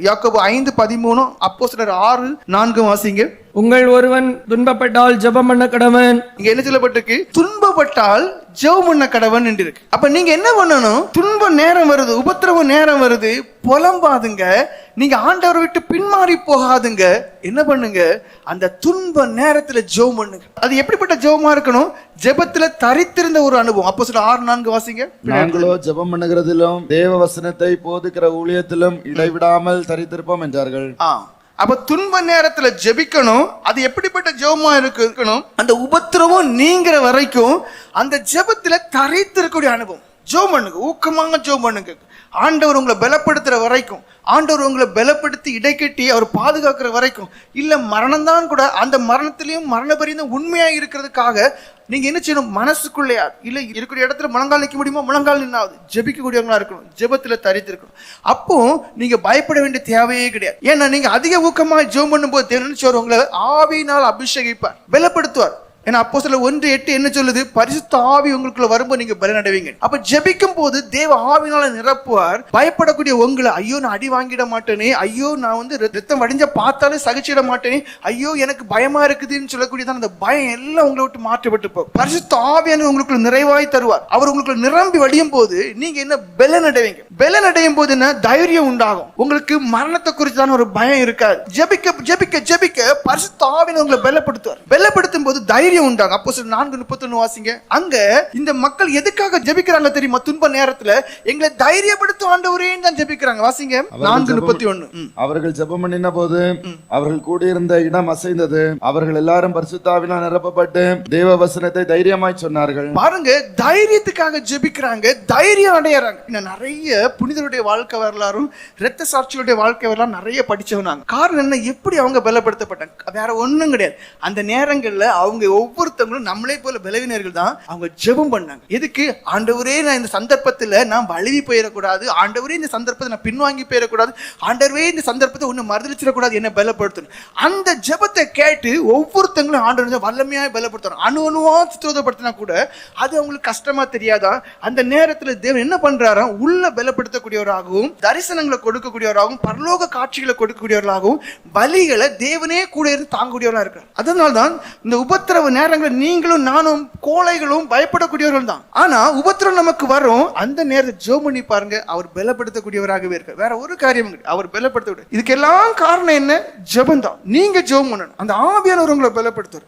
யாக்கோபு ஐந்து பதிமூணு அப்போ சிலர் ஆறு நான்கு வாசிங்க உங்கள் ஒருவன் துன்பப்பட்டால் ஜெபம் பண்ண கடவன். இங்க என்ன சொல்லப்பட்டிருக்கு? துன்பப்பட்டால் ஜெபம் பண்ண கடவன் என்று இருக்கு அப்ப நீங்க என்ன பண்ணணும்? துன்ப நேரம் வருது உபத்திரவ நேரம் வருது புலம்பாதுங்க. நீங்க ஆண்டவரை விட்டு பின்மாறி போகாதுங்க. என்ன பண்ணுங்க? அந்த துன்ப நேரத்துல ஜெபம் பண்ணுங்க. அது எப்படிப்பட்ட ஜெபமா இருக்கணும்? ஜெபத்துல தரித்திருந்த ஒரு அனுபவம். அப்போ சில ஆறு நான்கு வாசிங்க. நாங்களோ ஜெபம் பண்ணுகிறதிலும் தேவ வசனத்தை போதிக்கிற ஊழியத்திலும் இடைவிடாமல் தரித்திருப்போம் என்றார்கள். ஆ. அப்ப துன்ப நேரத்துல ஜெபிக்கணும். அது எப்படிப்பட்ட ஜெபமா இருக்கணும்? அந்த உபத்திரவம் நீங்கிற வரைக்கும் அந்த ஜெபத்துல தரைத்திருக்கக்கூடிய அனுபவம். ஜோம் பண்ணுங்க ஊக்கமாக ஜோ பண்ணுங்க ஆண்டவர் உங்களை பலப்படுத்துகிற வரைக்கும் ஆண்டவர் உங்களை பலப்படுத்தி இடைக்கட்டி அவர் பாதுகாக்கிற வரைக்கும் இல்லை மரணம்தான் கூட அந்த மரணத்திலையும் மரண பரியந்தம் உண்மையாக இருக்கிறதுக்காக நீங்கள் என்ன செய்யணும்? மனசுக்குள்ளேயா? இல்லை இருக்கிற இடத்துல முழங்கால் நிற்க முடியுமா? முழங்கால் நின்னாவது ஜெபிக்கக்கூடியவங்களா இருக்கணும் ஜெபத்தில் தரித்திருக்கணும். அப்போ நீங்கள் பயப்பட வேண்டிய தேவையே கிடையாது. ஏன்னா நீங்கள் அதிக ஊக்கமாக ஜோம் பண்ணும்போது தேவன் உங்களை ஆவியினால் அபிஷேகிப்பார் பலப்படுத்துவார். ஏன்னா அப்போ சில ஒன்று எட்டு என்ன சொல்லுது? பரிசுத்த ஆவி உங்களுக்குள்ள வரும்போது நீங்க பலனடைவீங்க. அப்ப ஜெபிக்கும் போது தேவ ஆவினால நிரப்புவார். பயப்படக்கூடிய உங்களை ஐயோ நான் அடி வாங்கிட மாட்டேனே. ஐயோ நான் வந்து ரத்தம் வடிஞ்ச பார்த்தாலே சகிச்சிட மாட்டேனே. ஐயோ எனக்கு பயமா இருக்குதுன்னு சொல்லக்கூடியதான் அந்த பயம் எல்லாம் உங்களை விட்டு மாற்றப்பட்டு போகும் பரிசுத்த ஆவியான உங்களுக்குள்ள நிறைவாய் தருவார். அவர் உங்களுக்குள்ள நிரம்பி வடியும் போது நீங்க என்ன பலன் அடைவீங்க பலன் அடையும் போது என்ன? தைரியம் உண்டாகும். உங்களுக்கு மரணத்தை குறித்தான ஒரு பயம் இருக்காது. ஜெபிக்க ஜெபிக்க ஜெபிக்க பரிசுத்த ஆவியான உங்களை பலப்படுத்துவார் பலப்படுத்தும் போது தைரியம் உண்டாகும். அப்போ சில நான்கு முப்பத்தொன்னு வாசிங்க. அங்க இந்த மக்கள் எதுக்காக ஜெபிக்கிறாங்க தெரியுமா? துன்ப நேரத்துல எங்களை தைரியப்படுத்தும் ஆண்டவரேன்னு தான் ஜெபிக்கிறாங்க. வாசிங்க. நான்கு முப்பத்தி ஒன்னு அவர்கள் ஜெபம் பண்ணின போது அவர்கள் கூடியிருந்த இடம் அசைந்தது. அவர்கள் எல்லாரும் பரிசுத்தாவினால் நிரப்பப்பட்டு தேவ வசனத்தை தைரியமாய் சொன்னார்கள். பாருங்க தைரியத்துக்காக ஜெபிக்கிறாங்க. தைரியம் அடையறாங்க. நிறைய புனிதருடைய வாழ்க்கை வரலாறும் இரத்த சாட்சிகளுடைய வாழ்க்கை வரலாறு நிறைய படிச்சவனாங்க காரணம் என்ன? எப்படி அவங்க பலப்படுத்தப்பட்டாங்க? வேற ஒண்ணும் கிடையாது. அந்த நேரங்களில் அவங்க ஒவ்வொருத்தவங்களும் நம்மளே போல பலவினர்கள் தான் அவங்க ஜெபம் பண்ணாங்க. எதுக்கு? ஆண்டவரே நான் இந்த சந்தர்ப்பத்துல நான் வழுவி போயிடக்கூடாது. ஆண்டவரே இந்த சந்தர்ப்பத்தை நான் பின்வாங்கி போயிடக்கூடாது. ஆண்டவரே இந்த சந்தர்ப்பத்தை ஒண்ணு மறுதளிச்சிடக்கூடாது. என்ன பலப்படுத்தணும். அந்த ஜெபத்தை கேட்டு ஒவ்வொருத்தங்களும் ஆண்டு வல்லமையாக பலப்படுத்தணும். அணு அணுவா சித்திரவதப்படுத்தினா கூட அது அவங்களுக்கு கஷ்டமா தெரியாதா? அந்த நேரத்தில் தேவன் என்ன பண்றாராம் உள்ள பலப்படுத்தக்கூடியவராகவும் தரிசனங்களை கொடுக்கக்கூடியவராகவும் பரலோக காட்சிகளை கொடுக்கக்கூடியவர்களாகவும் பலிகளை தேவனே கூட இருந்து தாங்கக்கூடியவரா இருக்கிறார். அதனால தான் இந்த உபத்திரவ நேரங்களில் நீங்களும் நானும் கோழைகளும் பயப்படக்கூடியவர்கள் தான். ஆனா உபத்திரம் நமக்கு வரும். அந்த நேரத்தை ஜோ பண்ணி பாருங்க அவர் பலப்படுத்தக்கூடியவராகவே இருக்கார். வேற ஒரு காரியம் அவர் பலப்படுத்த இதுக்கெல்லாம் காரணம் என்ன? ஜபம் தான் நீங்க ஜோம் பண்ணணும். அந்த ஆவியானவர் உங்களை பலப்படுத்துவார்.